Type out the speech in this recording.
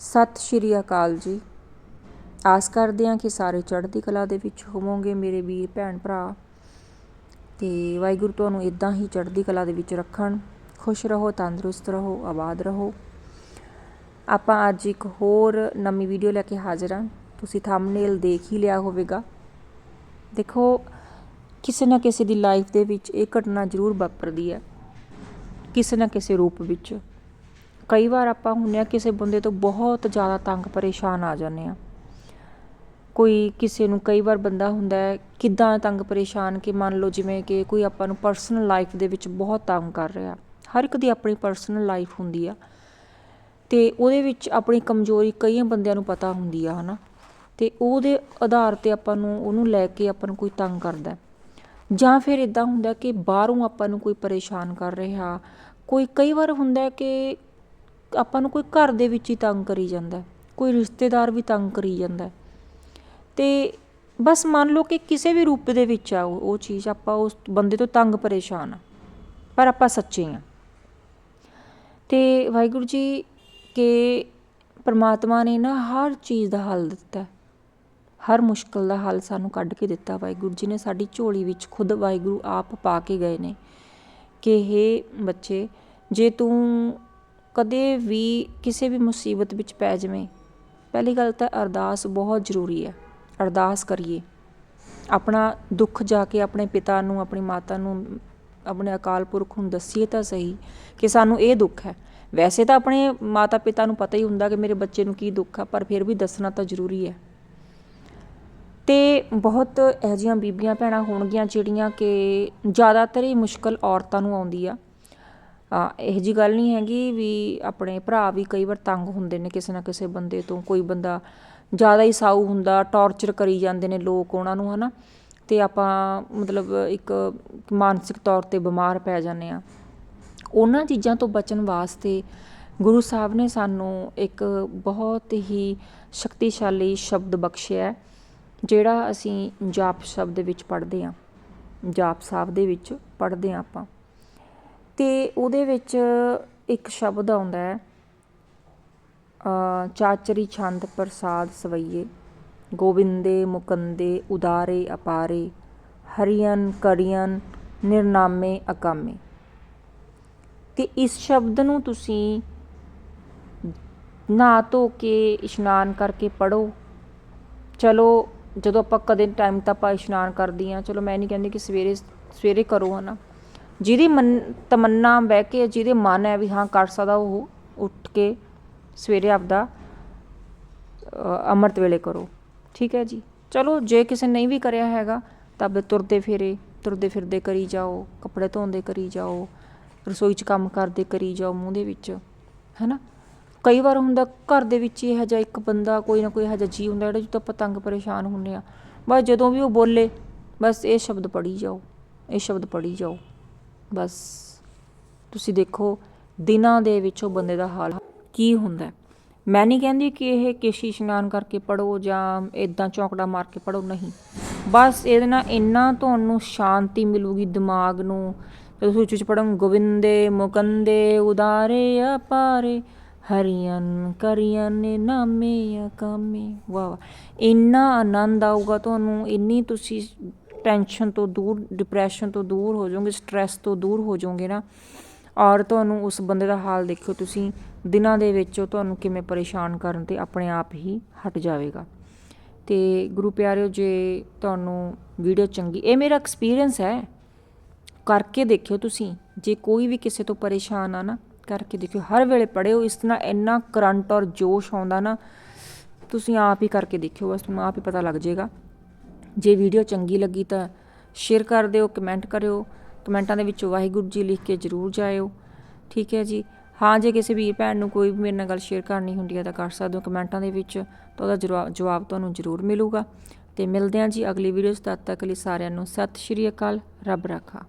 ਸਤਿ ਸ਼੍ਰੀ ਅਕਾਲ ਜੀ। ਆਸ ਕਰਦੇ ਹਾਂ ਕਿ ਸਾਰੇ ਚੜ੍ਹਦੀ ਕਲਾ ਦੇ ਵਿੱਚ ਹੋਵੋਗੇ ਮੇਰੇ ਵੀਰ, ਭੈਣ, ਭਰਾ। ਤੇ ਵਾਹਿਗੁਰੂ ਤੁਹਾਨੂੰ ਇਦਾਂ ਹੀ ਚੜ੍ਹਦੀ ਕਲਾ ਦੇ ਵਿੱਚ ਰੱਖਣ। ਖੁਸ਼ ਰਹੋ, ਤੰਦਰੁਸਤ ਰਹੋ, ਆਬਾਦ ਰਹੋ। ਆਪਾਂ ਅੱਜ ਇੱਕ ਹੋਰ ਨਵੀਂ ਵੀਡੀਓ ਲੈ ਕੇ ਹਾਜ਼ਰ ਹਾਂ। ਤੁਸੀਂ ਥੰਬਨੇਲ ਦੇਖ ਹੀ ਲਿਆ ਹੋਵੇਗਾ। ਦੇਖੋ, ਕਿਸੇ ਨਾ ਕਿਸੇ ਦੀ ਲਾਈਫ ਦੇ ਵਿੱਚ ਇਹ ਘਟਨਾ ਜ਼ਰੂਰ ਵਾਪਰਦੀ ਹੈ। ਕਿਸੇ ਨਾ ਕਿਸੇ ਰੂਪ ਵਿੱਚ। ਕਈ ਵਾਰ ਆਪਾਂ ਹੁੰਨੇ ਆ ਕਿਸੇ ਬੰਦੇ ਤੋਂ ਬਹੁਤ ਜ਼ਿਆਦਾ ਤੰਗ ਪਰੇਸ਼ਾਨ ਆ ਜਾਂਦੇ ਆ। ਕੋਈ ਕਿਸੇ ਨੂੰ ਕਈ ਵਾਰ ਬੰਦਾ ਹੁੰਦਾ ਹੈ, ਕਿਦਾਂ ਤੰਗ ਪਰੇਸ਼ਾਨ ਕਿ ਮੰਨ ਲਓ ਜਿਵੇਂ ਕਿ ਕੋਈ ਆਪਾਂ ਨੂੰ ਪਰਸਨਲ ਲਾਈਫ ਦੇ ਵਿੱਚ ਬਹੁਤ ਤੰਗ ਕਰ ਰਿਹਾ। ਹਰ ਇੱਕ ਦੀ ਆਪਣੀ ਪਰਸਨਲ ਲਾਈਫ ਹੁੰਦੀ ਆ। ਤੇ ਉਹਦੇ ਵਿੱਚ ਆਪਣੀ ਕਮਜ਼ੋਰੀ ਕਈਆਂ ਬੰਦਿਆਂ ਨੂੰ ਪਤਾ ਹੁੰਦੀ ਆ, ਹਨਾ। ਤੇ ਉਹਦੇ ਆਧਾਰ ਤੇ ਆਪਾਂ ਨੂੰ, ਉਹਨੂੰ ਲੈ ਕੇ ਆਪਾਂ ਨੂੰ ਕੋਈ ਤੰਗ ਕਰਦਾ ਜਾਂ ਫਿਰ ਇਦਾਂ ਹੁੰਦਾ ਕਿ ਬਾਹਰੋਂ ਆਪਾਂ ਨੂੰ ਕੋਈ ਪਰੇਸ਼ਾਨ ਕਰ ਰਿਹਾ। ਕੋਈ ਕਈ ਵਾਰ ਹੁੰਦਾ ਕਿ ਆਪਾਂ ਨੂੰ ਕੋਈ ਘਰ ਦੇ ਵਿੱਚ ਹੀ ਤੰਗ ਕਰੀ ਜਾਂਦਾ ਕੋਈ ਰਿਸ਼ਤੇਦਾਰ ਵੀ ਤੰਗ ਕਰੀ ਜਾਂਦਾ ਤੇ ਬਸ ਮੰਨ ਲਓ ਕਿ ਕਿਸੇ ਵੀ ਰੂਪ ਦੇ ਵਿੱਚ ਆ ਉਹ ਚੀਜ਼, ਆਪਾਂ ਉਸ ਬੰਦੇ ਤੋਂ ਤੰਗ ਪਰੇਸ਼ਾਨ ਆ, ਪਰ ਆਪਾਂ ਸੱਚੇ ਆ ਤੇ ਵਾਹਿਗੁਰੂ ਜੀ ਕਿ ਪਰਮਾਤਮਾ ਨੇ ਨਾ ਹਰ ਚੀਜ਼ ਦਾ ਹੱਲ ਦਿੱਤਾ ਹਰ ਮੁਸ਼ਕਲ ਦਾ ਹੱਲ ਸਾਨੂੰ ਕੱਢ ਕੇ ਦਿੱਤਾ ਵਾਹਿਗੁਰੂ ਜੀ ਨੇ, ਸਾਡੀ ਝੋਲੀ ਵਿੱਚ ਖੁਦ ਵਾਹਿਗੁਰੂ ਆਪ ਪਾ ਕੇ ਗਏ ਨੇ ਕਿ ਇਹ ਬੱਚੇ, ਜੇ ਤੂੰ ਕਦੇ ਵੀ ਕਿਸੇ ਵੀ ਮੁਸੀਬਤ ਵਿੱਚ ਪੈ ਜਾਵੇ, ਪਹਿਲੀ ਗੱਲ ਤਾਂ ਅਰਦਾਸ ਬਹੁਤ ਜ਼ਰੂਰੀ ਹੈ। ਅਰਦਾਸ ਕਰੀਏ। ਆਪਣਾ ਦੁੱਖ ਜਾ ਕੇ ਆਪਣੇ ਪਿਤਾ ਨੂੰ, ਆਪਣੀ ਮਾਤਾ ਨੂੰ, ਆਪਣੇ ਅਕਾਲ ਪੁਰਖ ਨੂੰ ਦੱਸੀਏ ਤਾਂ ਸਹੀ ਕਿ ਸਾਨੂੰ ਇਹ ਦੁੱਖ ਹੈ। ਵੈਸੇ ਤਾਂ ਆਪਣੇ ਮਾਤਾ ਪਿਤਾ ਨੂੰ ਪਤਾ ਹੀ ਹੁੰਦਾ ਕਿ ਮੇਰੇ ਬੱਚੇ ਨੂੰ ਕੀ ਦੁੱਖ ਆ, ਪਰ ਫਿਰ ਵੀ ਦੱਸਣਾ ਤਾਂ ਜ਼ਰੂਰੀ ਹੈ। ਤੇ ਬਹੁਤ ਇਹੋ ਜਿਹੀਆਂ ਬੀਬੀਆਂ ਭੈਣਾਂ ਹੋਣਗੀਆਂ ਜਿਹੜੀਆਂ ਕਿ ਜ਼ਿਆਦਾਤਰ ਹੀ ਮੁਸ਼ਕਲ ਔਰਤਾਂ ਨੂੰ ਆਉਂਦੀ ਆ। ਇਹੋ ਜੀ ਗੱਲ ਨਹੀਂ ਹੈਗੀ ਵੀ ਆਪਣੇ ਭਰਾ ਵੀ ਕਈ ਵਾਰ ਤੰਗ ਹੁੰਦੇ ਨੇ ਕਿਸੇ ਨਾ ਕਿਸੇ ਬੰਦੇ ਤੋਂ, ਕੋਈ ਬੰਦਾ ਜ਼ਿਆਦਾ ਹੀ ਸਾਊ ਹੁੰਦਾ, ਟੌਰਚਰ ਕਰੀ ਜਾਂਦੇ ਨੇ ਲੋਕ ਉਹਨਾਂ ਨੂੰ, ਹਨਾ। ਤੇ ਆਪਾਂ ਮਤਲਬ ਇੱਕ ਮਾਨਸਿਕ ਤੌਰ ਤੇ ਬਿਮਾਰ ਪੈ ਜਾਂਦੇ ਆ ਉਹਨਾਂ ਚੀਜ਼ਾਂ ਤੋਂ ਬਚਣ ਵਾਸਤੇ ਗੁਰੂ ਸਾਹਿਬ ਨੇ ਸਾਨੂੰ ਇੱਕ ਬਹੁਤ ਹੀ ਸ਼ਕਤੀਸ਼ਾਲੀ ਸ਼ਬਦ ਬਖਸ਼ਿਆ ਜਿਹੜਾ ਅਸੀਂ ਜਾਪ ਸ਼ਬਦ ਵਿੱਚ ਪੜ੍ਹਦੇ ਆ ਜਾਪ ਸਾਹਿਬ ਦੇ ਵਿੱਚ ਪੜ੍ਹਦੇ ਆ ਆਪਾਂ। ਤੇ ਉਹਦੇ ਵਿੱਚ ਇੱਕ ਸ਼ਬਦ ਆਉਂਦਾ ਹੈ ਚਾਚਰੀ ਛੰਦ ਪ੍ਰਸਾਦ ਸਵਈਏ, ਗੋਬਿੰਦੇ ਮੁਕੰਦੇ ਉਦਾਰੇ ਅਪਾਰੇ, ਹਰੀਅਨ ਕਰੀਅਨ ਨਿਰਨਾਮੇ ਅਕਾਮੇ। ਤੇ ਇਸ ਸ਼ਬਦ ਨੂੰ ਤੁਸੀਂ ਨਾ ਧੋ ਕੇ ਇਸ਼ਨਾਨ ਕਰਕੇ ਪੜੋ ਚਲੋ, ਜਦੋਂ ਆਪਾਂ ਕਦੇ ਟਾਈਮ ਤਾਂ ਆਪਾਂ ਇਸ਼ਨਾਨ ਕਰਦੀ ਆ ਚਲੋ ਮੈਂ ਨਹੀਂ ਕਹਿੰਦੀ ਕਿ ਸਵੇਰੇ ਸਵੇਰੇ ਕਰੋ ਹਨਾ। ਜਿਹਦੀ ਮਨ ਤਮੰਨਾ ਬਹਿ ਕੇ ਜਿਹਦੇ ਮਨ ਹੈ ਵੀ ਹਾਂ ਕਰ ਸਕਦਾ, ਉਹ ਉੱਠ ਕੇ ਸਵੇਰੇ ਆਪਦਾ ਅੰਮ੍ਰਿਤ ਵੇਲੇ ਕਰੋ। ਠੀਕ ਹੈ ਜੀ? ਚਲੋ, ਜੇ ਕਿਸੇ ਨਹੀਂ ਵੀ ਕਰਿਆ ਹੈਗਾ, ਤਾਂ ਤੁਰਦੇ ਫਿਰੇ, ਤੁਰਦੇ ਫਿਰਦੇ ਕਰੀ ਜਾਓ, ਕੱਪੜੇ ਧੋਂਦੇ ਕਰੀ ਜਾਓ, ਰਸੋਈ 'ਚ ਕੰਮ ਕਰਦੇ ਕਰੀ ਜਾਓ ਮੂੰਹ ਦੇ ਵਿੱਚ, ਹੈਨਾ? ਕਈ ਵਾਰ ਹੁੰਦਾ ਘਰ ਦੇ ਵਿੱਚ ਇਹੋ ਜਿਹਾ ਇੱਕ ਬੰਦਾ ਕੋਈ ਨਾ ਕੋਈ ਇਹੋ ਜਿਹਾ ਜੀ ਹੁੰਦਾ, ਜਿਹੜਾ ਜਿੱਦੋਂ ਆਪਾਂ ਤੰਗ ਪਰੇਸ਼ਾਨ ਹੁੰਨੇ ਆ ਬਸ ਜਦੋਂ ਵੀ ਉਹ ਬੋਲੇ, ਬਸ ਇਹ ਸ਼ਬਦ ਪੜੀ ਜਾਓ, ਇਹ ਸ਼ਬਦ ਪੜੀ ਜਾਓ। ਬਸ ਤੁਸੀਂ ਦੇਖੋ, ਦਿਨਾਂ ਦੇ ਵਿੱਚ ਉਹ ਬੰਦੇ ਦਾ ਹਾਲ ਕੀ ਹੁੰਦਾ ਮੈਂ ਨਹੀਂ ਕਹਿੰਦੀ ਕਿ ਇਹ ਕੇਸ਼ੀ ਇਸ਼ਨਾਨ ਕਰਕੇ ਪੜੋ ਜਾਂ ਇਦਾਂ ਚੌਕੜਾ ਮਾਰ ਕੇ ਪੜੋ ਨਹੀਂ। ਬਸ ਇਹਦੇ ਨਾਲ ਇੰਨਾ ਤੁਹਾਨੂੰ ਸ਼ਾਂਤੀ ਮਿਲੂਗੀ ਦਿਮਾਗ ਨੂੰ। ਤੁਸੀਂ ਉੱਚ ਪੜਨ ਗੋਵਿੰਦੇ ਮੁਕੰਦੇ ਉਦਾਰੇ ਅਪਾਰੇ ਹਰੀਅਨ ਕਰੀਅਨ ਨਾਮੇ ਅਕਾਮੇ ਵਾਹ। ਇੰਨਾ ਆਨੰਦ ਆਊਗਾ ਤੁਹਾਨੂੰ, ਇੰਨੀ ਤੁਸੀਂ ਟੈਨਸ਼ਨ ਤੋਂ ਦੂਰ ਡਿਪਰੈਸ਼ਨ ਤੋਂ ਦੂਰ ਹੋ ਜਾਓਗੇ ਸਟ्रेस ਤੋਂ ਦੂਰ ਹੋ ਜਾਓਗੇ ਨਾ। ਔਰ ਤੁਹਾਨੂੰ ਉਸ ਬੰਦੇ ਦਾ ਹਾਲ ਦੇਖਿਓ ਤੁਸੀਂ, ਦਿਨਾਂ ਦੇ ਵਿੱਚ ਉਹ ਤੁਹਾਨੂੰ ਕਿਵੇਂ ਪਰੇਸ਼ਾਨ ਕਰਨ ਤੇ ਆਪਣੇ ਆਪ ਹੀ ਹਟ ਜਾਵੇਗਾ। ਤੇ ਗੁਰੂ ਪਿਆਰਿਓ, ਜੇ ਤੁਹਾਨੂੰ ਵੀਡੀਓ ਚੰਗੀ, ਇਹ ਮੇਰਾ ਐਕਸਪੀਰੀਅੰਸ ਹੈ। ਕਰਕੇ ਦੇਖਿਓ ਤੁਸੀਂ, ਜੇ ਕੋਈ ਵੀ ਕਿਸੇ ਤੋਂ ਪਰੇਸ਼ਾਨ ਆ ਨਾ, ਕਰਕੇ ਦੇਖਿਓ। ਹਰ ਵੇਲੇ ਪੜਿਓ ਇਸ ਤਰ੍ਹਾਂ ਇੰਨਾ ਕਰੰਟ ਔਰ ਜੋਸ਼ ਆਉਂਦਾ ਨਾ, ਤੁਸੀਂ ਆਪ ਹੀ ਕਰਕੇ ਦੇਖਿਓ, ਬਸ ਤੁਹਾਨੂੰ ਆਪ ਹੀ ਪਤਾ ਲੱਗ ਜਾਏਗਾ। ਜੇ ਵੀਡੀਓ ਚੰਗੀ ਲੱਗੀ ਤਾਂ ਸ਼ੇਅਰ ਕਰ ਦਿਓ ਕਮੈਂਟ ਕਰਿਓ। ਕਮੈਂਟਾਂ ਦੇ ਵਿੱਚ ਵਾਹਿਗੁਰੂ ਜੀ ਲਿਖ ਕੇ ਜਰੂਰ ਜਾਇਓ। ਠੀਕ ਹੈ ਜੀ? ਹਾਂ, ਜੇ ਕਿਸੇ ਵੀਰ ਭੈਣ ਨੂੰ ਕੋਈ ਵੀ ਮੇਰੇ ਨਾਲ ਗੱਲ ਸ਼ੇਅਰ ਕਰਨੀ ਹੁੰਦੀ ਹੈ ਤਾਂ ਕਰ ਸਕਦੇ ਹੋ ਕਮੈਂਟਾਂ ਦੇ ਵਿੱਚ, ਤਾਂ ਉਹਦਾ ਜਵਾਬ ਤੁਹਾਨੂੰ ਜ਼ਰੂਰ ਮਿਲੂਗਾ। ਤੇ ਮਿਲਦੇ ਹਾਂ ਜੀ ਅਗਲੀ ਵੀਡੀਓ 'ਚ ਤਦ ਤੱਕ ਲਈ ਸਾਰਿਆਂ ਨੂੰ ਸਤਿ ਸ਼੍ਰੀ ਅਕਾਲ, ਰੱਬ ਰਾਖਾ।